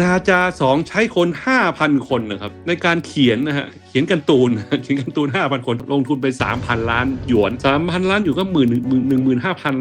นาจาสองใช้คน 5,000 คนนะครับ ในการเขียนนะฮะเขียนการ์ตูนเขียนการ์ตูน 5,000 คนลงทุนไป 3,000 ล้านหยวน 3,000 ล้านอยู่ก็หมื่นหนึ่งหมื่นห้าพัน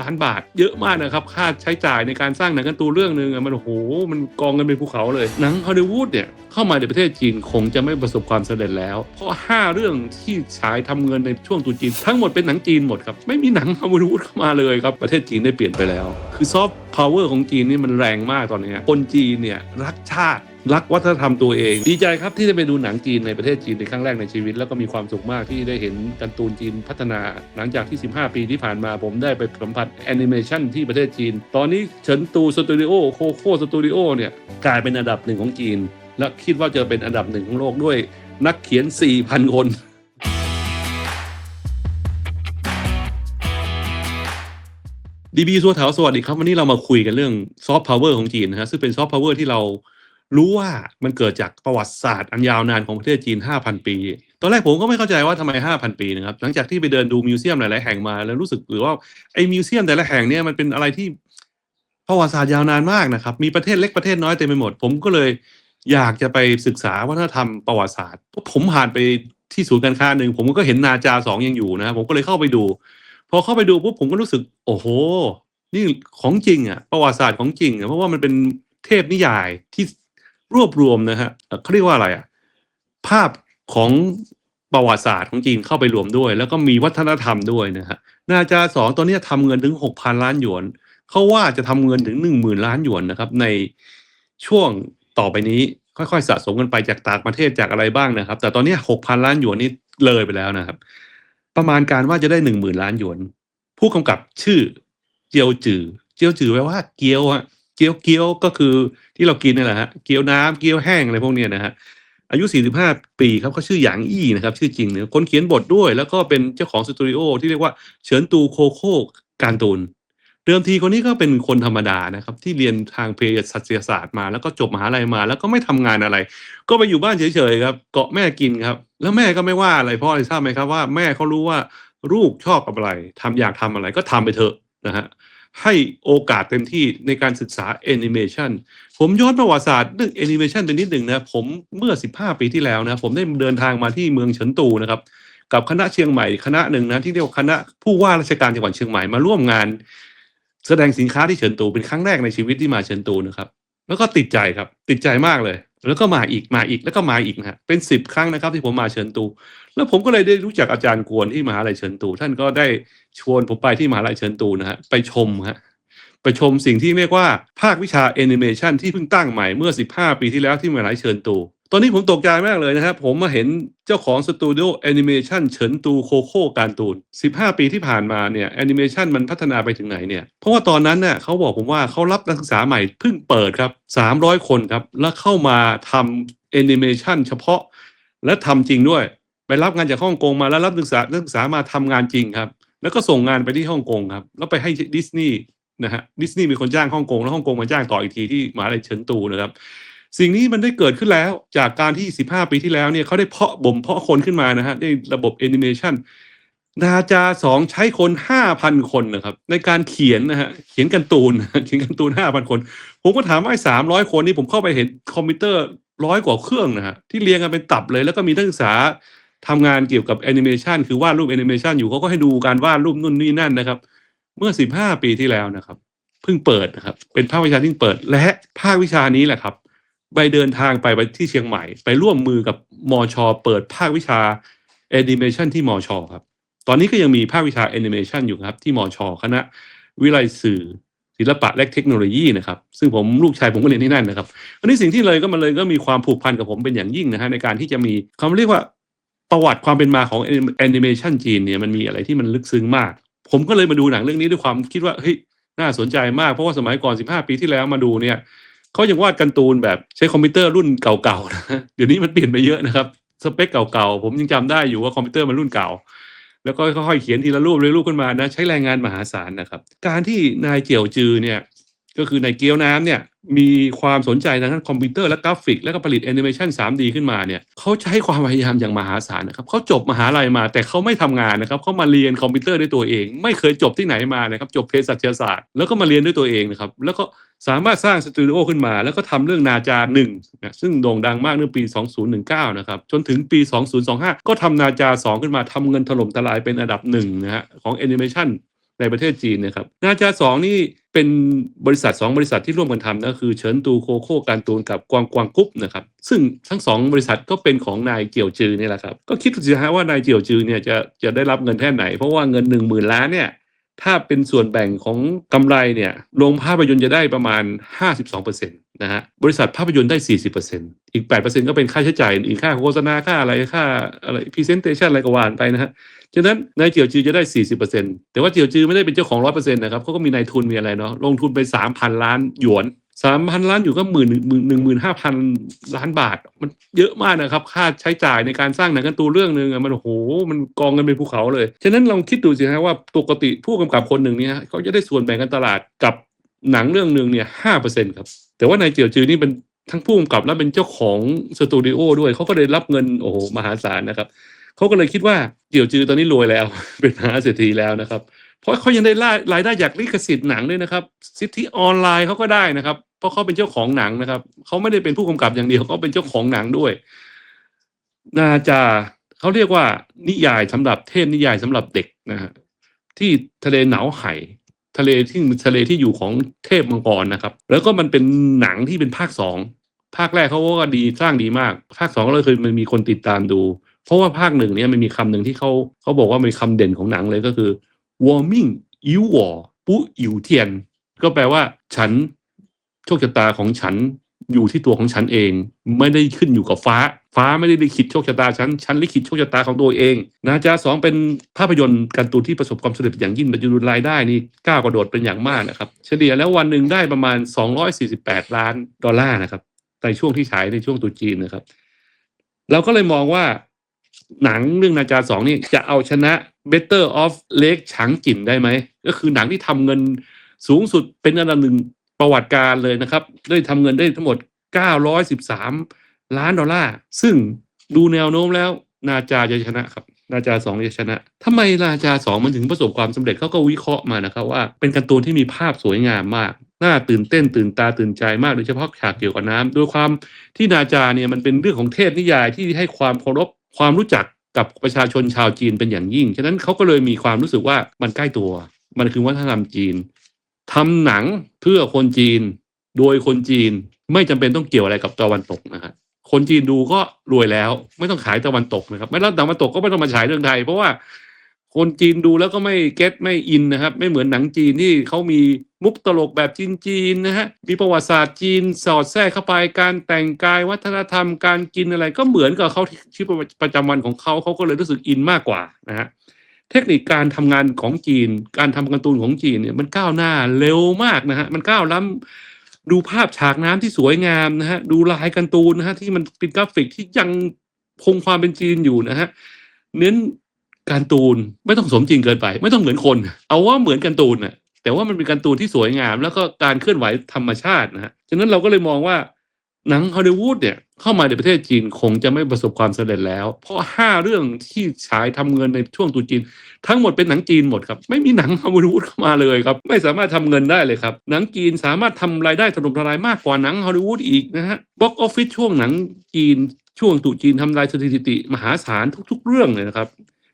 ล้านบาท เยอะมากนะครับ ค่าใช้จ่ายในการสร้างหนังการ์ตูนเรื่องหนึ่งมันโอ้โหมันกองกันเป็นภูเขาเลยหนังฮอลลีวูดเนี่ย เข้ามาในประเทศจีนคงจะไม่ประสบความสำเร็จแล้ว เพราะ 5 เรื่องที่ฉายทำเงินในช่วงตุจีน ทั้งหมดเป็นหนังจีนหมดครับ ไม่มีหนังฮอลลีวูดเข้ามาเลยครับ ประเทศจีนได้เปลี่ยนไปแล้ว คือซอฟต์พาวเวอร์ของจีนนี่มันแรงมากตอนนี้คนจีนเนี่ยรักชาติรักวัฒนธรรมตัวเอง ดีใจครับที่ได้ไปดูหนังจีนในประเทศจีนในครั้งแรกในชีวิต แล้วก็มีความสุขมากที่ได้เห็นการ์ตูนจีนพัฒนา หลังจากที่ 15 ปีที่ผ่านมาผมได้ไปสัมผัสแอนิเมชันที่ประเทศจีน ตอนนี้เฉินตูสตูดิโอโคโค่สตูดิโอเนี่ยกลายเป็นอันดับหนึ่งของจีน และคิดว่าจะเป็นอันดับหนึ่งของโลกด้วยนักเขียน 4,000 คนดีบีสัวเถาสวัสดีครับ วันนี้เรามาคุยกันเรื่องซอฟต์พาวเวอร์ของจีนนะฮะซึ่งเป็นซอฟต์พาวเวอร์ที่เรารู้ว่ามันเกิดจากประวัติศาสตร์อันยาวนานของประเทศจีน 5,000 ปี ตอนแรกผมก็ไม่เข้าใจว่าทำไม 5,000 ปีนะครับ หลังจากที่ไปเดินดูมิวเซียมหลาย ๆ แห่งมาแล้วรู้สึกหรือว่าไอ้มิวเซียมแต่ละแห่งเนี่ยมันเป็นอะไรที่ประวัติศาสตร์ยาวนานมากนะครับ มีประเทศเล็กประเทศน้อยเต็มไปหมด ผมก็เลย อยากจะไปศึกษาวัฒนธรรมประวัติศาสตร์ ผมผ่านไปที่ศูนย์การค้าหนึ่งผมก็เห็นนาจาสองยังอยู่นะผมก็เลยเข้าไปดู พอเข้าไปดูปุ๊บผมก็รู้สึก โอ้โห นี่ของจริงอะ ประวัติศาสตร์ของจริงอะเพราะว่ามันเป็นเทพนิยายที่รวบรวมนะฮะเขาเรียกว่าอะไรอะภาพของประวัติศาสตร์ของจีนเข้าไปรวมด้วย แล้วก็มีวัฒนธรรมด้วยนะฮะนาจาสองตัวนี้ยทำเงินถึงหกพันล้านหยวนเขาว่าจะทำเงินถึงหนึ่งหมื่นล้านหยวนนะครับ ในช่วง ต่อไปนี้ค่อยๆสะสมกันไปจากต่างประเทศจากอะไรบ้างนะครับ แต่ตอนนี้หกพันล้านหยวนนี่เลยไปแล้วนะครับ ประมาณการว่าจะได้หนึ่งหมื่นล้านหยวน ผู้กำกับชื่อเจียวจือ เจียวจือแปลว่าเกี๊ยวฮะเกี๊ยวเกี๊ยวก็คือที่เรากินนี่แหละฮะเกี๊ยวน้ำเกี๊ยวแห้งอะไรพวกนี้นะฮะอายุ 45 ปีครับเขาชื่อหยางอี้นะครับ ชื่อจริงเนี่ยคนเขียนบทด้วย แล้วก็เป็นเจ้าของสตูดิโอที่เรียกว่าเฉินตูโคโค่การ์ตูน เดิมทีคนนี้ก็เป็นคนธรรมดานะครับ ที่เรียนทางเพศศาสตศาสตร์มา แล้วก็จบมหาลัยมา แล้วก็ไม่ทำงานอะไร ก็ไปอยู่บ้านเฉยๆครับเกาะแม่กินครับ แล้วแม่ก็ไม่ว่าอะไรพราะอะไรทราบไหมครับว่าแม่เขารู้ว่าลูกชอบอะไรทำอยากทำอะไรก็ทำไปเถอะนะฮะให้โอกาสเต็มที่ในการศึกษาแอนิเมชันผมย้อนประวัติศาสตร์เรื่องแอนิเมชันไปนิดหนึ่งนะผมเมื่อ 15 ปีที่แล้วนะผมได้เดินทางมาที่เมืองเฉินตูนะครับ กับคณะเชียงใหม่คณะหนึ่งนะที่เรียกว่าคณะผู้ว่าราชการจังหวัดเชียงใหม่มาร่วมงาน แสดงสินค้าที่เฉินตูเป็นครั้งแรกในชีวิตที่มาเฉินตูนะครับ แล้วก็ติดใจครับติดใจมากเลย แล้วก็มาอีกมาอีกแล้วก็มาอีกนะฮะเป็นสิบครั้งนะครับที่ผมมาเฉินตู แล้วผมก็เลยได้รู้จักอาจารย์กวนที่มหาลัยเฉินตู ท่านก็ได้ชวนผมไปที่มหาลัยเฉินตูนะฮะไปชมฮะไปชมสิ่งที่เรียกว่าภาควิชาแอนิเมชันที่เพิ่งตั้งใหม่เมื่อ 15 ปีที่แล้วที่มหาลัยเฉินตู ตอนนี้ผมตกใจมากเลยนะครับ ผมมาเห็นเจ้าของสตูดิโอแอนิเมชันเฉินตูโคโค่การ์ตูน 15 ปีที่ผ่านมาเนี่ยแอนิเมชันมันพัฒนาไปถึงไหนเนี่ย เพราะว่าตอนนั้นเนี่ยเขาบอกผมว่าเขารับนักศึกษาใหม่เพิ่งเปิดครับ 300 คนครับ แล้วเข้ามาทำแอนิเมชันเฉพาะ และทำจริงด้วย ไปรับงานจากฮ่องกงมาแล้วรับนักศึกษานักศึกษามาทำงานจริงครับ แล้วก็ส่งงานไปที่ฮ่องกงครับแล้วไปให้ดิสนีย์นะฮะดิสนีย์มีคนจ้างฮ่องกงแล้วฮ่องกงมาจ้างต่ออีกทีที่มหาลัยเฉินตูนะครับ สิ่งนี้มันได้เกิดขึ้นแล้วจากการที่ 15 ปีที่แล้วเนี่ยเขาได้เพาะบ่มเพาะคนขึ้นมานะฮะด้วยระบบแอนิเมชันนาจาสองใช้คน 5,000 คนนะครับ ในการเขียนนะฮะเขียนการ์ตูนเขียนการ์ตูน 5,000 คน ผมก็ถามว่าไอ้300คนนี้ผมเข้าไปเห็นคอมพิวเตอร์ร้อยกว่าเครื่องนะฮะที่เรียงกันเป็นตับเลย แล้วก็มีนักศึกษาทำงานเกี่ยวกับแอนิเมชันคือวาดรูปแอนิเมชันอยู่เขาก็ให้ดูการวาดรูปนู่นนี่นั่นนะครับ เมื่อ 15 ปีที่แล้วนะครับเพิ่งเปิดนะครับเป็นภาควิชาที่เพิ่งเปิดและภาควิชานี้แหละครับ ไปเดินทางไปไปที่เชียงใหม่ ไปร่วมมือกับมอชอเปิดภาควิชาแอนิเมชันที่มอชอครับ ตอนนี้ก็ยังมีภาควิชาแอนิเมชันอยู่ครับ ที่มอชอคณะ วิไลสื่อศิลปะและเทคโนโลยีนะครับ ซึ่งผมลูกชายผมก็เรียนที่นั่นนะครับอันนี้สิ่งที่เลยก็มันเลยก็มีความผูกพันกับผมเป็นอย่างยิ่งนะฮะในการที่จะมีคำเรียกว่าประวัติความเป็นมาของแอนิเมชันจีนเนี่ยมันมีอะไรที่มันลึกซึ้งมาก ผมก็เลยมาดูหนังเรื่องนี้ด้วยความคิดว่าเฮ้ยน่าสนใจมากเพราะว่าสมัยก่อน 15 ปีที่แล้วมาดูเนี่ย เขายังวาดการ์ตูนแบบใช้คอมพิวเตอร์รุ่นเก่าๆนะเดี๋ยวนี้มันเปลี่ยนไปเยอะนะครับ สเปคเก่าๆ ผมยังจำได้อยู่ว่าคอมพิวเตอร์มันรุ่นเก่า แล้วก็ค่อยๆเขียนทีละรูปเลยรูปขึ้นมานะ ใช้แรงงานมหาศาลนะครับ การที่นายเจียวจือเนี่ยก็คือนายเกียวน้ำเนี่ยมีความสนใจทางด้านคอมพิวเตอร์และกราฟิก แล้วก็ผลิตแอนิเมชัน 3D ขึ้นมาเนี่ยเขาใช้ความพยายามอย่างมหาศาลนะครับเขาจบมหาลัยมา แต่เขาไม่ทำงานนะครับเขามาเรียนคอมพิวเตอร์ด้วยตัวเอง ไม่เคยจบที่ไหนมานะครับจบเภสัชศาสตร์แล้วก็มาเรียนด้วยตัวเองนะครับแล้วก็ สามารถสร้างสตูดิโอขึ้นมา แล้วก็ทำเรื่องนาจาหนึ่งนะซึ่งโด่งดังมากเมื่อปี 2019 นะครับ จนถึงปี 2025 ก็ทำนาจา 2 ขึ้นมาทำเงินถล่มทลายเป็นอันดับหนึ่งนะฮะของแอนิเมชันในประเทศจีนนะครับ นาจา 2 นี่เป็นบริษัท 2 บริษัทที่ร่วมกันทำนะคือเฉินตูโคโค่การ์ตูนกับกวางกวางกุ๊บนะครับ ซึ่งทั้งสองบริษัทก็เป็นของนายเจียวจือนี่แหละครับ ก็คิดดูสิฮะว่านายเจียวจือเนี่ยจะจะได้รับเงินแค่ไหน เพราะว่าเงิน 1 0,000 ล้านเนี่ย ถ้าเป็นส่วนแบ่งของกำไรเนี่ยโรงภาพยนตร์จะได้ประมาณ 52%นะฮะบริษัทภาพยนตร์ได้ 40%อีก 8%ก็เป็นค่าใช้จ่ายอีกค่าโฆษณาค่าอะไรค่าอะไร presentation อะไรก็ว่านไปนะฮะฉะนั้นนายเจียวจือจะได้ 40%แต่ว่าเจียวจือไม่ได้เป็นเจ้าของ 100%นะครับเขาก็มีนายทุนมีอะไรเนาะลงทุนไป 3,000 ล้านหยวน 3,000ล้านอยู่ก็หมื่นหมื่นหนึ่งหมื่นห้าพันล้านบาท มันเยอะมากนะครับ ค่าใช้จ่ายในการสร้างหนังการ์ตูนเรื่องหนึ่งมันโอ้โหมันกองเงินเป็นภูเขาเลย ฉะนั้นลองคิดดูสิฮะว่าปกติผู้กำกับคนหนึ่งเนี่ยเขาจะได้ส่วนแบ่งการตลาดกับหนังเรื่องหนึ่งเนี่ยห้าเปอร์เซ็นต์ครับ แต่ว่านายเจียวจือนี่เป็นทั้งผู้กำกับและเป็นเจ้าของสตูดิโอด้วยเขาก็เลยรับเงินโอ้โหมหาศาลนะครับเขาก็เลยคิดว่าเจียวจือตอนนี้รวยแล้ว เป็นมหาเศรษฐีแล้วนะครับ เพราะเขายังได้รายได้จากลิขสิทธิ์หนังด้วยนะครับ สิทธิออนไลน์เขาก็ได้นะครับ เพราะเขาเป็นเจ้าของหนังนะครับเขาไม่ได้เป็นผู้กำกับอย่างเดียวเขาเป็นเจ้าของหนังด้วยนาจาเขาเรียกว่า นิยายสำหรับเทพนิยายสำหรับเด็กนะฮะที่ทะเลหนาวไห่ทะเลที่ทะเลที่อยู่ของเทพมังกรนะครับ แล้วก็มันเป็นหนังที่เป็นภาคสองภาคแรกเขาก็ดีสร้างดีมาก ภาคสองก็เลยเคยมันมีคนติดตามดู เพราะว่าภาคหนึ่งเนี่ยมันมีคำหนึ่งที่เขาเขาบอกว่าเป็นคำเด่นของหนังเลยก็คือ warming อิววอปุอิวเทียน ก็แปลว่า ฉันโชคชะตาของฉันอยู่ที่ตัวของฉันเอง ไม่ได้ขึ้นอยู่กับฟ้า ฟ้าไม่ได้ลิขิตโชคชะตาฉัน ฉันลิขิตโชคชะตาของตัวเอง นาจาสองเป็นภาพยนตร์การ์ตูนที่ประสบความสำเร็จอย่างยิ่งบรรจุรายได้นี่ก้าวกระโดดเป็นอย่างมากนะครับ เฉลี่ยแล้ววันหนึ่งได้ประมาณ 248 ล้านดอลลาร์นะครับในช่วงที่ฉายในช่วงตุจีนนะครับ เราก็เลยมองว่า หนังเรื่องนาจาสองนี่จะเอาชนะ Better of Lake ฉางจินได้ไหม ก็คือหนังที่ทำเงินสูงสุดเป็นอันดับหนึ่งประวัติการเลยนะครับ ได้ทำเงินได้ทั้งหมด 913 ล้านดอลลาร์ ซึ่งดูแนวโน้มแล้วนาจาจะชนะครับ นาจาสองจะชนะทำไมนาจาสองมันถึงประสบความสำเร็จเขาก็วิเคราะห์มานะครับว่าเป็นการ์ตูนที่มีภาพสวยงามมาก น่าตื่นเต้นตื่นตาตื่นใจมากโดยเฉพาะฉากเกี่ยวกับน้ำโดยความที่นาจาเนี่ยมันเป็นเรื่องของเทพนิยายที่ให้ความเคารพ ความรู้จักกับประชาชนชาวจีนเป็นอย่างยิ่ง ฉะนั้นเขาก็เลยมีความรู้สึกว่ามันใกล้ตัว มันคือวัฒนธรรมจีนทำหนังเพื่อคนจีน โดยคนจีนไม่จำเป็นต้องเกี่ยวอะไรกับตะวันตกนะครับคนจีนดูก็รวยแล้ว ไม่ต้องขายตะวันตกนะครับ ไม่แล้วตะวันตกก็ไม่ต้องมาฉายเรื่องไทย เพราะว่าคนจีนดูแล้วก็ไม่เก็ตไม่อินนะครับ ไม่เหมือนหนังจีนที่เขามี มุกตลกแบบจีนๆนะฮะ มีประวัติศาสตร์จีนสอดแทรกเข้าไป การแต่งกายวัฒนธรรมการกินอะไรก็เหมือนกับเขาชีวิตประจำวันของเขาเขาก็เลยรู้สึกอินมากกว่านะฮะ เทคนิคการทำงานของจีน การทำการ์ตูนของจีนเนี่ยมันก้าวหน้าเร็วมากนะฮะ มันก้าวล้ำดูภาพฉากน้ำที่สวยงามนะฮะ ดูลายการ์ตูนนะฮะที่มันเป็นกราฟิกที่ยังคงความเป็นจีนอยู่นะฮะ เน้นการ์ตูนไม่ต้องสมจริงเกินไป ไม่ต้องเหมือนคน เอาว่าเหมือนการ์ตูนน่ะ แต่ว่ามันเป็นการ์ตูนที่สวยงาม แล้วก็การเคลื่อนไหวธรรมชาตินะฮะฉะนั้นเราก็เลยมองว่าหนังฮอลลีวูดเนี่ยเข้ามาในประเทศจีนคงจะไม่ประสบความสำเร็จแล้ว เพราะห้าเรื่องที่ฉายทำเงินในช่วงตุจีน ทั้งหมดเป็นหนังจีนหมดครับไม่มีหนังฮอลลีวูดเข้ามาเลยครับไม่สามารถทำเงินได้เลยครับ หนังจีนสามารถทำรายได้ถล่มทลายมากกว่าหนังฮอลลีวูดอีกนะฮะบ็อกออฟฟิศช่วงหนังจีนช่วงตุจีนทำลายสถิติมหาศาลทุก ๆ เรื่องเลยนะครับ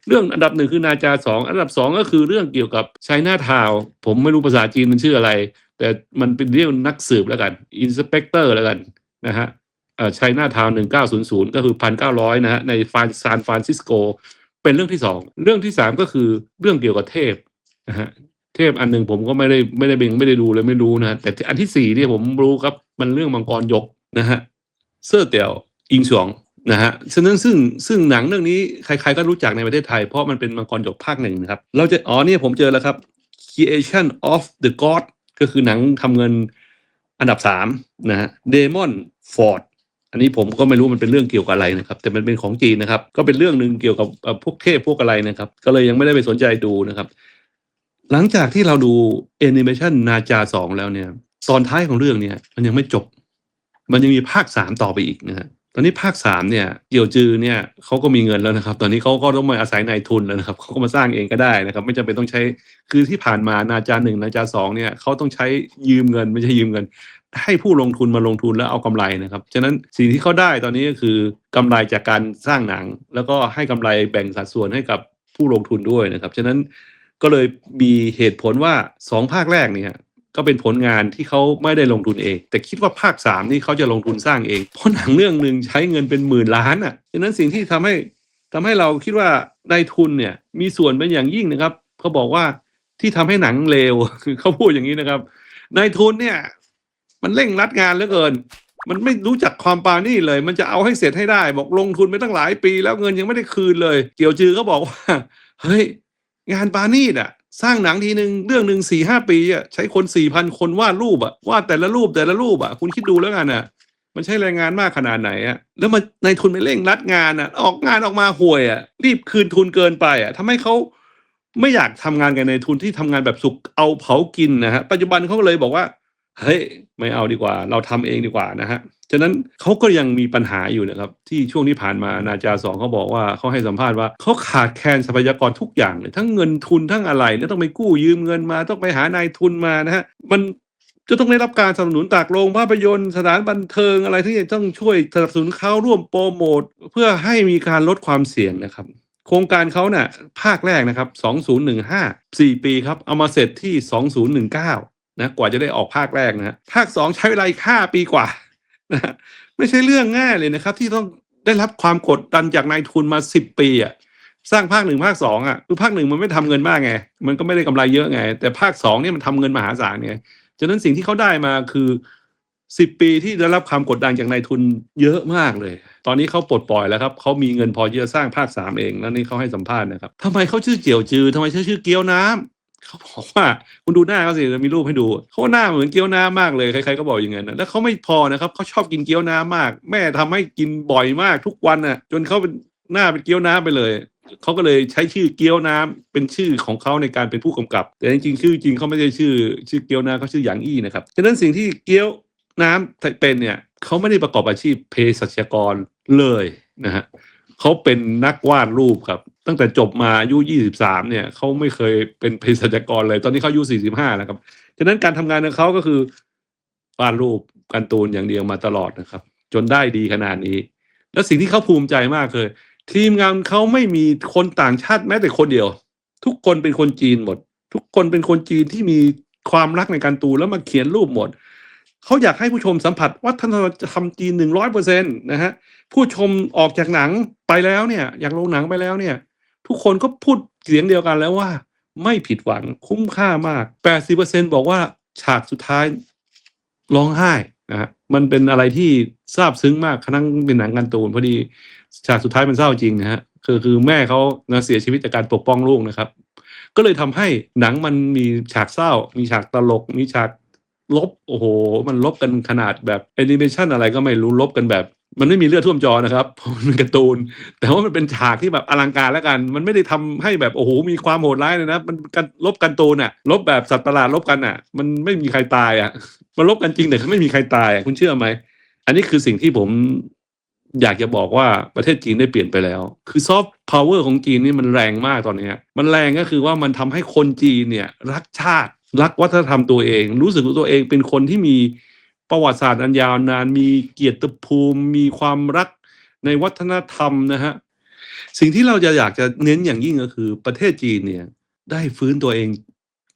เรื่องอันดับหนึ่งคือนาจาสองอันดับสองก็คือเรื่องเกี่ยวกับไชน่าทาวผมไม่รู้ภาษาจีนมันชื่ออะไร แต่มันเป็นเรื่องนักสืบแล้วกันอินสเปกเตอร์แล้วกันนะฮะอ่อไชน่าทาวหนึ่งเก้าศูนย์ศูนย์ก็คือพันเก้าร้อยนะฮะในฟานซานฟรานซิสโก เป็นเรื่องที่สองเรื่องที่สามก็คือเรื่องเกี่ยวกับเทพนะฮะเทพอันหนึ่งผมก็ไม่ได้ไม่ได้เบงไม่ได้ดูเลยไม่รู้นะฮะแต่อันที่สี่เนี่ยผมรู้ครับมันเรื่องมังกรยกนะฮะเสื้อเตี่ยวอิงสวง นะฮะฉะนั้นซึ่งซึ่งหนังเรื่องนี้ใครๆก็รู้จักในประเทศไทย เพราะมันเป็นมังกรหยกภาคหนึ่งนะครับ เราจะอ๋อเนี่ยผมเจอแล้วครับ Creation of the God ก็คือหนังทำเงินอันดับสามนะฮะ Demon Ford อันนี้ผมก็ไม่รู้มันเป็นเรื่องเกี่ยวกับอะไรนะครับ แต่มันเป็นของจีนนะครับ ก็เป็นเรื่องหนึ่งเกี่ยวกับพวกเทพพวกอะไรนะครับ ก็เลยยังไม่ได้ไปสนใจดูนะครับ หลังจากที่เราดูแอนิเมชันนาจาสองแล้วเนี่ย ตอนท้ายของเรื่องเนี่ย มันยังไม่จบ มันยังมีภาคสามต่อไปอีกนะฮะ ตอนนี้ภาคสามเนี่ยเกี่ยวจือเนี่ยเขาก็มีเงินแล้วนะครับ ตอนนี้เขาก็ต้องมาอาศัยนายทุนแล้วนะครับเขาก็มาสร้างเองก็ได้นะครับ ไม่จำเป็นต้องใช้คือที่ผ่านมานาจาหนึ่งนาจาสองเนี่ยเขาต้องใช้ยืมเงินไม่ใช่ยืมเงิน ให้ผู้ลงทุนมาลงทุนแล้วเอากำไรนะครับฉะนั้นสิ่งที่เขาได้ตอนนี้ก็คือกำไรจากการสร้างหนัง แล้วก็ให้กำไรแบ่งสัดส่วนให้กับผู้ลงทุนด้วยนะครับฉะนั้นก็เลยมีเหตุผลว่าสองภาคแรกเนี่ย ก็เป็นผลงานที่เขาไม่ได้ลงทุนเอง แต่คิดว่าภาคสามนี่เขาจะลงทุนสร้างเอง เพราะหนังเรื่องหนึ่งใช้เงินเป็นหมื่นล้านอะฉะนั้นสิ่งที่ทำให้ทำให้เราคิดว่านายทุนเนี่ยมีส่วนเป็นอย่างยิ่งนะครับเขาบอกว่าที่ทำให้หนังเลวคือเขาพูดอย่างนี้นะครับนายทุนเนี่ย มันเร่งรัดงานเหลือเกิน มันไม่รู้จักความปานี่เลย มันจะเอาให้เสร็จให้ได้ บอกลงทุนไปตั้งหลายปี แล้วเงินยังไม่ได้คืนเลย เกี่ยวจือก็บอกว่า เฮ้ย งานปานี่อะ สร้างหนังทีหนึ่งเรื่องหนึ่งสี่ห้าปีอะใช้คนสี่พันคนวาดรูปอะวาดแต่ละรูปแต่ละรูปอะคุณคิดดูแล้วกันอะ มันใช้แรงงานมากขนาดไหนอะแล้วมันในทุนไปเร่งรัดงานอะ ออกงานออกมาห่วยอะรีบคืนทุนเกินไปอะทำให้เขาไม่อยากทำงานกับในทุนที่ทำงานแบบสุกเอาเผากินนะฮะปัจจุบันเขาเลยบอกว่า เฮ้ยไม่เอาดีกว่า เราทำเองดีกว่านะฮะฉะนั้นเขาก็ยังมีปัญหาอยู่นะครับ ที่ช่วงที่ผ่านมานาจาสองเขาบอกว่าเขาให้สัมภาษณ์ว่าเขาขาดแคลนทรัพยากรทุกอย่างเลย ทั้งเงินทุนทั้งอะไรเนี่ยต้องไปกู้ยืมเงินมา ต้องไปหานายทุนมานะฮะมันจะต้องได้รับการสนับสนุนจากโรงภาพยนตร์สถานบันเทิงอะไรที่จะต้องช่วยสนับสนุนเขาร่วมโปรโมทเพื่อให้มีการลดความเสี่ยงนะครับโครงการเขาเนี่ยภาคแรกนะครับ 2015 4 ปีครับ เอามาเสร็จที่ 2019 นะกว่าจะได้ออกภาคแรกนะฮะภาค2ใช้เวลาอีก5ปีกว่านะไม่ใช่เรื่องง่ายเลยนะครับ ที่ต้องได้รับความกดดันจากนายทุนมา10ปีอะสร้างภาคหนึ่งภาคสองอะคือภาคหนึ่งมันไม่ทำเงินมากไง มันก็ไม่ได้กำไรเยอะไง แต่ภาคสองเนี่ยมันทำเงินมหาศาลไงฉะนั้นสิ่งที่เขาได้มาคือ10ปีที่ได้รับความกดดันจากนายทุนเยอะมากเลย ตอนนี้เขาปลดปล่อยแล้วครับเขามีเงินพอที่จะสร้างภาคสามเองแล้วนี่เขาให้สัมภาษณ์นะครับทำไมเขาชื่อเจียวจือทำไมชื่อชื่อเกี๊ยวน้ำ เขาบอกว่าคุณดูหน้าเขาสิจะมีรูปให้ดูเขาหน้าเหมือนเกี๊ยวน้ำมากเลยใครๆก็บอกอย่างนั้นนะแล้วเขาไม่พอนะครับเขาชอบกินเกี๊ยวน้ำมาก แม่ทำให้กินบ่อยมากทุกวันน่ะ จนเขาเป็นหน้าเป็นเกี๊ยวน้ำไปเลยเขาก็เลยใช้ชื่อเกี๊ยวน้ำเป็นชื่อของเขาในการเป็นผู้กำกับ แต่จริงๆชื่อจริงเขาไม่ใช่ชื่อ ชื่อเกี๊ยวน้ำเขาชื่อหยางอี้นะครับฉะนั้นสิ่งที่เกี๊ยวน้ำเป็นเนี่ยเขาไม่ได้ประกอบอาชีพเภสัชกรเลยนะฮะเขาเป็นนักวาดรูปครับ ตั้งแต่จบมาอายุ 23 เนี่ยเขาไม่เคยเป็นเภสัชกรเลย ตอนนี้เขาอายุ 45 แล้วครับ ฉะนั้นการทำงานของเขาก็คือวาดรูปการ์ตูนอย่างเดียวมาตลอดนะครับ จนได้ดีขนาดนี้ แล้วสิ่งที่เขาภูมิใจมากคือทีมงานเขาไม่มีคนต่างชาติแม้แต่คนเดียว ทุกคนเป็นคนจีนหมด ทุกคนเป็นคนจีนที่มีความรักในการ์ตูนแล้วมาเขียนรูปหมดเขาอยากให้ผู้ชมสัมผัสวัฒนธรรมจีนหนึ่งร้อยเปอร์เซ็นต์นะฮะผู้ชมออกจากหนังไปแล้วเนี่ยอยากลงหนังไปแล้วเนี่ย ทุกคนก็พูดเสียงเดียวกันแล้วว่า ไม่ผิดหวังคุ้มค่ามาก 80%บอกว่าฉากสุดท้ายร้องไห้นะฮะมันเป็นอะไรที่ซาบซึ้งมากครั้งเป็นหนังการ์ตูนพอดีฉากสุดท้ายมันเศร้าจริงนะฮะคือคือแม่เขานะเสียชีวิตจากการปกป้องลูกนะครับ ก็เลยทำให้หนังมันมีฉากเศร้า มีฉากตลก มีฉากลบ โอ้โห มันลบกันขนาดแบบแอนิเมชันอะไรก็ไม่รู้ลบกันแบบ มันไม่มีเลือดท่วมจอนะครับเพราะมันเป็นการ์ตูน แต่ว่ามันเป็นฉากที่แบบอลังการแล้วกัน มันไม่ได้ทำให้แบบโอ้โหมีความโหดร้ายเลยนะ มันการลบการ์ตูนอะลบแบบสัตว์ประหลาดลบกันอะมันไม่มีใครตายอะมันลบกันจริงแต่ไม่มีใครตายคุณเชื่อไหมอันนี้คือสิ่งที่ผมอยากจะบอกว่าประเทศจีนได้เปลี่ยนไปแล้ว คือซอฟต์พาวเวอร์ของจีนนี่มันแรงมากตอนนี้ มันแรงก็คือว่ามันทำให้คนจีนเนี่ย รักชาติ รักวัฒนธรรมตัวเอง รู้สึกตัวเองเป็นคนที่มี ประวัติศาสตร์อันยาวนาน มีเกียรติภูมิ มีความรักในวัฒนธรรมนะฮะสิ่งที่เราจะอยากจะเน้นอย่างยิ่งก็คือประเทศจีนเนี่ยได้ฟื้นตัวเอง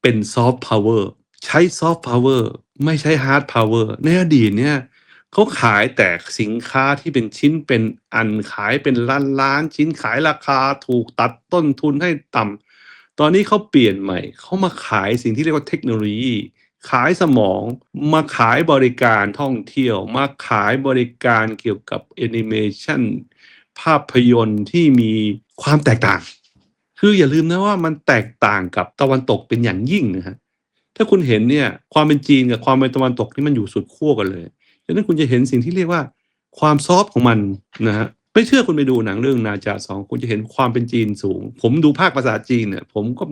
เป็นซอฟต์พาวเวอร์ใช้ซอฟต์พาวเวอร์ไม่ใช้ฮาร์ดพาวเวอร์ในอดีตเนี่ยเขาขายแต่สินค้าที่เป็นชิ้นเป็นอันขายเป็นล้านล้านชิ้นขายราคาถูกตัดต้นทุนให้ต่ำตอนนี้เขาเปลี่ยนใหม่เขามาขายสิ่งที่เรียกว่าเทคโนโลยี ขายสมองมาขายบริการท่องเที่ยว มาขายบริการเกี่ยวกับแอนิเมชันภาพยนตร์ที่มีความแตกต่าง คืออย่าลืมนะว่ามันแตกต่างกับตะวันตกเป็นอย่างยิ่งนะฮะถ้าคุณเห็นเนี่ยความเป็นจีนกับความเป็นตะวันตกนี่มันอยู่สุดขั้วกันเลยดังนั้นคุณจะเห็นสิ่งที่เรียกว่าความซอฟต์ของมันนะฮะไม่เชื่อคุณไปดูหนังเรื่องนาจาสองคุณจะเห็นความเป็นจีนสูง ผมดูภาคภาษาจีนเนี่ยผมก็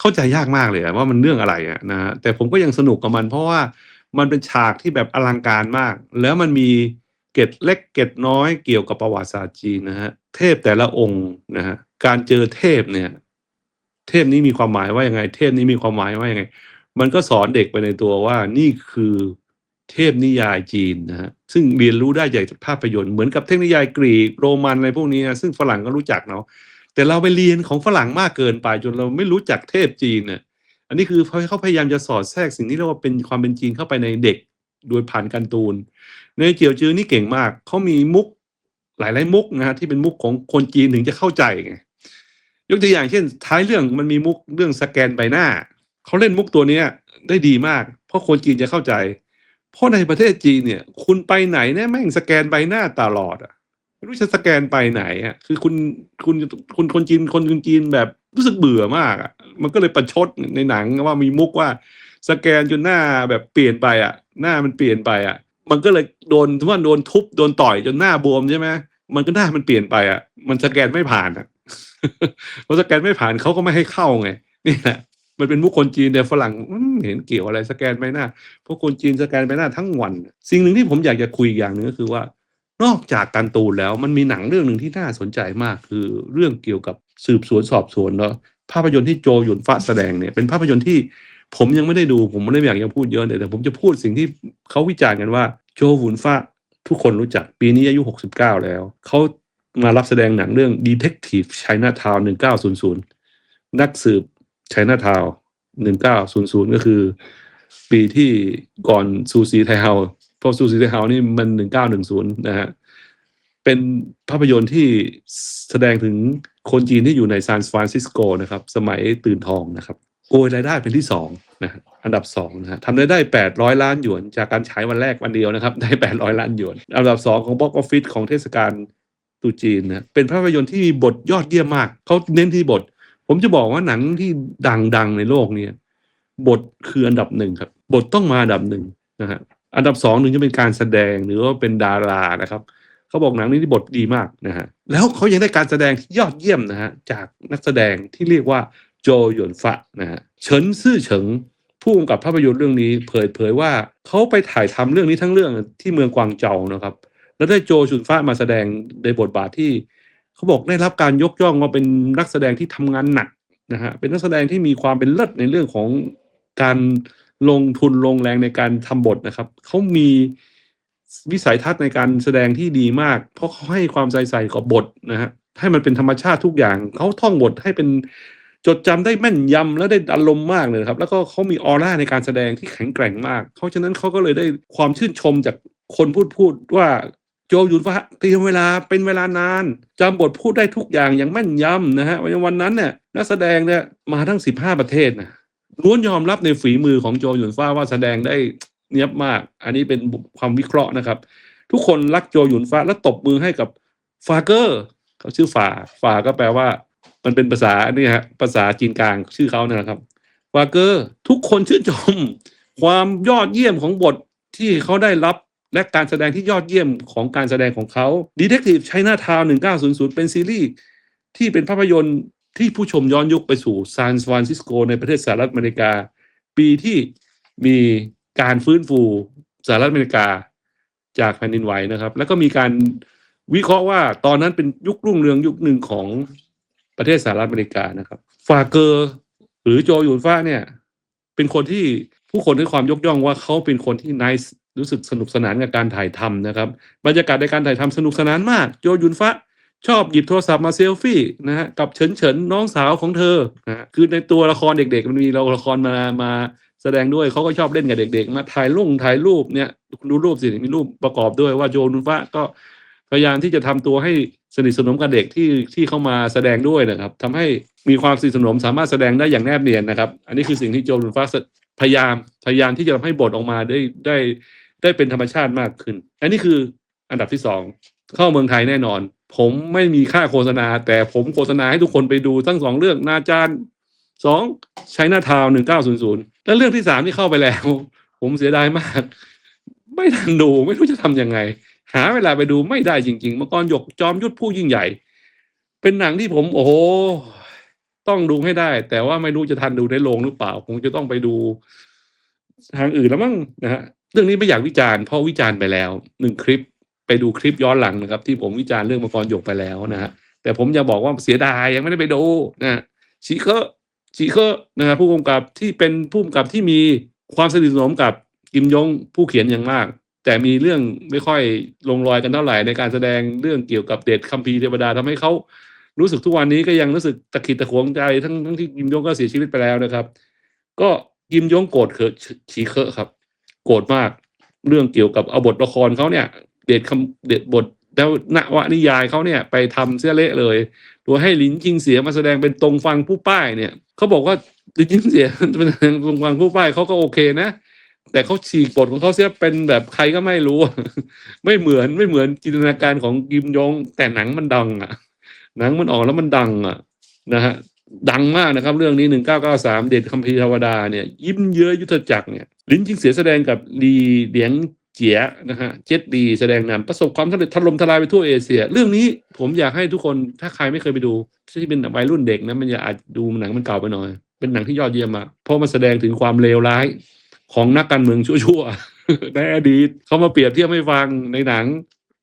เข้าใจยากมากเลยว่ามันเรื่องอะไรอะนะฮะแต่ผมก็ยังสนุกกับมัน เพราะว่ามันเป็นฉากที่แบบอลังการมาก แล้วมันมีเกร็ดเล็กเกร็ดน้อยเกี่ยวกับประวัติศาสตร์จีนนะฮะเทพแต่ละองค์นะฮะการเจอเทพเนี่ย เทพนี้มีความหมายว่ายังไง เทพนี้มีความหมายว่ายังไง มันก็สอนเด็กไปในตัวว่านี่คือเทพนิยายจีนนะฮะซึ่งเรียนรู้ได้จากภาพยนตร์เหมือนกับเทพนิยายกรีกโรมันอะไรพวกนี้นะซึ่งฝรั่งก็รู้จักเนาะ แต่เราไปเรียนของฝรั่งมากเกินไปจนเราไม่รู้จักเทพจีนเนี่ยอันนี้คือเขาเขาพยายามจะสอดแทรกสิ่งที่เรียกว่าเป็นความเป็นจีนเข้าไปในเด็กโดยผ่านการ์ตูน ในเจียวจือนี่เก่งมาก เขามีมุกหลายๆมุกนะฮะที่เป็นมุกของคนจีนถึงจะเข้าใจไงยกตัวอย่างเช่น ท้ายเรื่องมันมีมุกเรื่องสแกนใบหน้า เขาเล่นมุกตัวเนี้ยได้ดีมาก เพราะคนจีนจะเข้าใจ เพราะในประเทศจีนเนี่ย คุณไปไหนเนี่ยแม่งสแกนใบหน้าตลอดอะ ไม่รู้จะสแกนไปไหนอะคือคุณคุณคุณคนจีนคนจีนแบบรู้สึกเบื่อมากอะมันก็เลยประชดในหนังว่ามีมุกว่า สแกนจนหน้าแบบเปลี่ยนไปอะ หน้ามันเปลี่ยนไปอะ มันก็เลยโดนว่าโดนทุบโดนต่อยจนหน้าบวมใช่ไหมมันก็หน้ามันเปลี่ยนไปอะ มันสแกนไม่ผ่านอะเพราะสแกนไม่ผ่านเขาก็ไม่ให้เข้าไงนี่แหละมันเป็นมุกคนจีนแต่ฝรั่งเห็นเกี่ยวอะไรสแกนใบหน้าพราะคนจีนสแกนใบหน้าทั้งวัน สิ่งหนึ่งที่ผมอยากจะคุยอีกอย่างหนึ่งก็คือว่า นอกจากการ์ตูนแล้วมันมีหนังเรื่องหนึ่งที่น่าสนใจมาก คือเรื่องเกี่ยวกับสืบสวนสอบสวนเนาะภาพยนตร์ที่โจหยุนฟ้าแสดงเนี่ยเป็นภาพยนตร์ที่ผมยังไม่ได้ดู ผมไม่ได้อยากจะพูดเยอะเลยแต่ผมจะพูดสิ่งที่เขาวิจารณ์กันว่าโจหยุนฟ้าทุกคนรู้จักปีนี้อายุ 69 แล้ว เขามารับแสดงหนังเรื่อง Detective Chinatown 1900 นักสืบ Chinatown 1900 ก็คือ ปีที่ก่อนซูซีไทเฮา พราะซูซีไทเฮานี่มัน1910นะฮะเป็นภาพยนตร์ที่แสดงถึงคนจีนที่อยู่ในซานฟรานซิสโกนะครับ สมัยตื่นทองนะครับโกยรายได้เป็นที่สองนะฮะอันดับสองนะฮะทำรายได้800ล้านหยวน จากการฉายวันแรกวันเดียวนะครับได้800ล้านหยวน อันดับสองของบ็อกออฟฟิศของเทศกาลตรุจีนนะเป็นภาพยนตร์ที่มีบทยอดเยี่ยมมาก เขาเน้นที่บท ผมจะบอกว่าหนังที่ดังๆในโลกเนี่ยบทคืออันดับหนึ่งครับ บทต้องมาอันดับหนึ่งนะฮะ อันดับสองหนึ่งจะเป็นการแสดงหรือว่าเป็นดารานะครับเขาบอกหนังนี้ที่บทดีมากนะฮะแล้วเขายังได้การแสดงที่ยอดเยี่ยมนะฮะจากนักแสดงที่เรียกว่าโจหยวนฟะนะฮะเฉินซื่อเฉิงผู้กำกับภาพยนตร์เรื่องนี้เผยเผยว่าเขาไปถ่ายทำเรื่องนี้ทั้งเรื่องที่เมืองกวางเจานะครับ แล้วได้โจชุนฟ้ามาแสดงในบทบาทที่เขาบอกได้รับการยกย่องว่าเป็นนักแสดงที่ทำงานหนักนะฮะเป็นนักแสดงที่มีความเป็นเลิศในเรื่องของการ ลงทุนลงแรงในการทำบทนะครับ เขามีวิสัยทัศน์ในการแสดงที่ดีมาก เพราะเขาให้ความใส่ใส่กับบทนะฮะให้มันเป็นธรรมชาติทุกอย่าง เขาท่องบทให้เป็นจดจำได้แม่นยำและได้อารมณ์มากเลยครับ แล้วก็เขามีออร่าในการแสดงที่แข็งแกร่งมาก เพราะฉะนั้นเขาก็เลยได้ความชื่นชมจากคนพูดพูดว่าโจหยุนฟ้าเตรียมเวลาเป็นเวลานานจำบทพูดได้ทุกอย่างอย่างแม่นยำนะฮะวันนั้นเนี่ยนักแสดงเนี่ยมาทั้งสิบห้าประเทศนะ ล้วนยอมรับในฝีมือของโจหยุนฟ้าว่าแสดงได้เนียบมาก อันนี้เป็นความวิเคราะห์นะครับ ทุกคนรักโจหยุนฟ้าและตบมือให้กับฟาเกอร์เขาชื่อฝาฝาก็แปลว่า มันเป็นภาษาเนี่ยฮะภาษาจีนกลางชื่อเขาเนี่ยนะครับฟาเกอร์ทุกคนชื่นชม ความยอดเยี่ยมของบทที่เขาได้รับและการแสดงที่ยอดเยี่ยมของการแสดงของเขา Detective China Town 1900 เป็นซีรีส์ที่เป็นภาพยนตร์ ที่ผู้ชมย้อนยุคไปสู่ซานฟรานซิสโกในประเทศสหรัฐอเมริกา ปีที่มีการฟื้นฟูสหรัฐอเมริกาจากแผ่นดินไหวนะครับ แล้วก็มีการวิเคราะห์ว่าตอนนั้นเป็นยุครุ่งเรืองยุคหนึ่งของประเทศสหรัฐอเมริกานะครับ ฟาเกอร์หรือโจยุนฟ้าเนี่ย เป็นคนที่ผู้คนให้ความยกย่องว่าเขาเป็นคนที่ nice รู้สึกสนุกสนานกับการถ่ายทำนะครับบรรยากาศในการถ่ายทำสนุกสนานมาก โจยุนฟ้า ชอบหยิบโทรศัพท์มาเซลฟี่นะฮะกับเฉินเฉินน้องสาวของเธอนะฮะคือในตัวละครเด็กๆ มันมีเราละครมามาแสดงด้วยเขาก็ชอบเล่นกับเด็กๆ มาถ่ายลงถ่ายรูปเนี่ยดูรูปสิมีรูปประกอบด้วยว่าโจนุนฟ้าก็พยายามที่จะทำตัวให้สนิทสนมกับเด็กที่ที่เข้ามาแสดงด้วยนะครับทำให้มีความสนิทสนมสามารถแสดงได้อย่างแนบเนียนนะครับ อันนี้คือสิ่งที่โจนุนฟ้าพยายามพยายามที่จะทำให้บทออกมาได้ได้ได้เป็นธรรมชาติมากขึ้น อันนี้คืออันดับที่สองเข้าเมืองไทยแน่นอน ผมไม่มีค่าโฆษณา แต่ผมโฆษณาให้ทุกคนไปดูทั้งสองเรื่องนาจารสองใช้หน้าทาวหนึ่งเก้าศูนย์ศูนย์แล้วเรื่องที่สามที่เข้าไปแล้ว ผมเสียดายมาก ไม่ทันดูไม่รู้จะทำยังไง หาเวลาไปดูไม่ได้จริงๆมื่อก่อนหยกจอมยุทธผู้ยิ่งใหญ่ เป็นหนังที่ผมโอ้โหต้องดูให้ได้ แต่ว่าไม่รู้จะทันดูได้ลงหรือเปล่า คงจะต้องไปดู ทางอื่นแล้วมั้งนะฮะเรื่องนี้ไม่อยากวิจารณ์เพราะวิจารณ์ไปแล้วหนึ่งคลิป ไปดูคลิปย้อนหลังนะครับ ที่ผมวิจารณ์เรื่องมังกรหยกไปแล้วนะฮะแต่ผมจะบอกว่าเสียดายยังไม่ได้ไปดูนะฮะชีเคอร์ชีเคอร์นะฮะผู้กำกับที่เป็นผู้กำกับที่มีความสนิทสนมกับกิมยงผู้เขียนอย่างมาก แต่มีเรื่องไม่ค่อยลงรอยกันเท่าไหร่ในการแสดงเรื่องเกี่ยวกับเดชคัมภีร์เทวดาทำให้เขารู้สึกทุกวันนี้ก็ยังรู้สึกตะขิดตะขวงใจทั้งทั้งที่กิมยงก็เสียชีวิตไปแล้วนะครับ ก็กิมยงโกรธเคอะชีเคอะครับ โกรธมาก เรื่องเกี่ยวกับเอาบทละครเขาเนี่ย เด็ดคำเด็ดบทแล้วนวนิยายเขาเนี่ยไปทำเสียเละเลยโดยให้ลินจิงเสียมาแสดงเป็นตรงฟังผู้ป้ายเนี่ยเขาบอกว่าลินจิงเสียเป็นตรงฟังผู้ป้ายเขาก็โอเคนะ แต่เขาฉีกบทของเขาเสียเป็นแบบใครก็ไม่รู้ ไม่เหมือนไม่เหมือนจินตนาการของกิมยง แต่หนังมันดังอะ หนังมันออกแล้วมันดังอะนะฮะดังมากนะครับ เรื่องนี้หนึ่งเก้าเก้าสามเด็ดคัมภีร์เทวดาเนี่ย ยิ้มเยอะยุทธจักรเนี่ย ลิ้นจิงเสียแสดงกับลีเดียง เจียนะฮะเจ็ดดีแสดงนำประสบความสำเร็จถล่มทลายไปทั่วเอเชีย เรื่องนี้ผมอยากให้ทุกคนถ้าใครไม่เคยไปดูที่เป็นวัยรุ่นเด็กนะมันอย่าอาจดูหนังมันเก่าไปหน่อย เป็นหนังที่ยอดเยี่ยมมากเพราะมันแสดงถึงความเลวร้ายของนักการเมืองชั่วๆในอดีตเขามาเปรียบเทียบให้ฟังในหนัง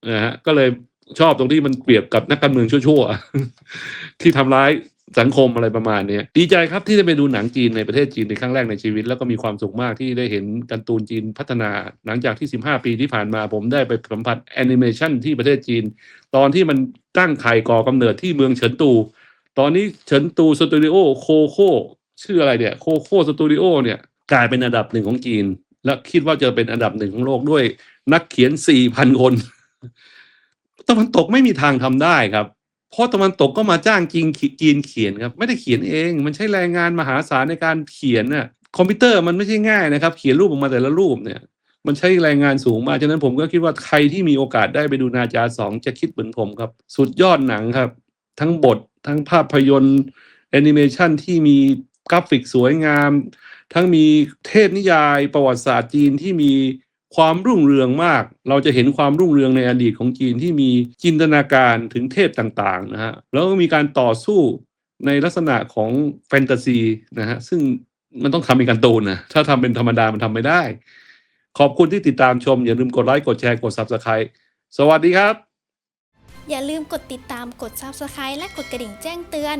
นะฮะก็เลยชอบตรงที่มันเปรียบกับนักการเมืองชั่วๆที่ทำร้าย สังคมอะไรประมาณนี้ดีใจครับที่ได้ไปดูหนังจีนในประเทศจีนในครั้งแรกในชีวิต แล้วก็มีความสุขมากที่ได้เห็นการ์ตูนจีนพัฒนาหลังจากที่ 15 ปีที่ผ่านมา ผมได้ไปสัมผัสแอนิเมชันที่ประเทศจีน ตอนที่มันตั้งไข่ก่อกำเนิดที่เมืองเฉินตู ตอนนี้เฉินตูสตูดิโอโคโคชื่ออะไรเนี่ยโคโคสตูดิโอเนี่ยกลายเป็นอันดับหนึ่งของจีน และคิดว่าจะเป็นอันดับหนึ่งของโลกด้วยนักเขียน 4,000 คนตะวันตกไม่มีทางทำได้ครับ เพราะตะวันตกก็มาจ้างจีนจีนเขียนครับ ไม่ได้เขียนเอง มันใช้แรงงานมหาศาลในการเขียนน่ะคอมพิวเตอร์มันไม่ใช่ง่ายนะครับ เขียนรูปออกมาแต่ละรูปเนี่ย มันใช้แรงงานสูงมากฉะนั้นผมก็คิดว่าใครที่มีโอกาสได้ไปดูนาจาสองจะคิดเหมือนผมครับ สุดยอดหนังครับ ทั้งบททั้งภาพยนตร์แอนิเมชันที่มีกราฟิกสวยงาม ทั้งมีเทพนิยาย ประวัติศาสตร์จีนที่มี ความรุ่งเรืองมาก เราจะเห็นความรุ่งเรืองในอดีตของจีนที่มีจินตนาการถึงเทพต่างๆนะฮะแล้วก็มีการต่อสู้ในลักษณะของแฟนตาซีนะฮะซึ่งมันต้องทำเป็นการ์ตูนนะถ้าทำเป็นธรรมดามันทำไม่ได้ ขอบคุณที่ติดตามชม อย่าลืมกดไลค์กดแชร์กด Subscribe สวัสดีครับ อย่าลืมกดติดตามกด Subscribe และกดกระดิ่งแจ้งเตือน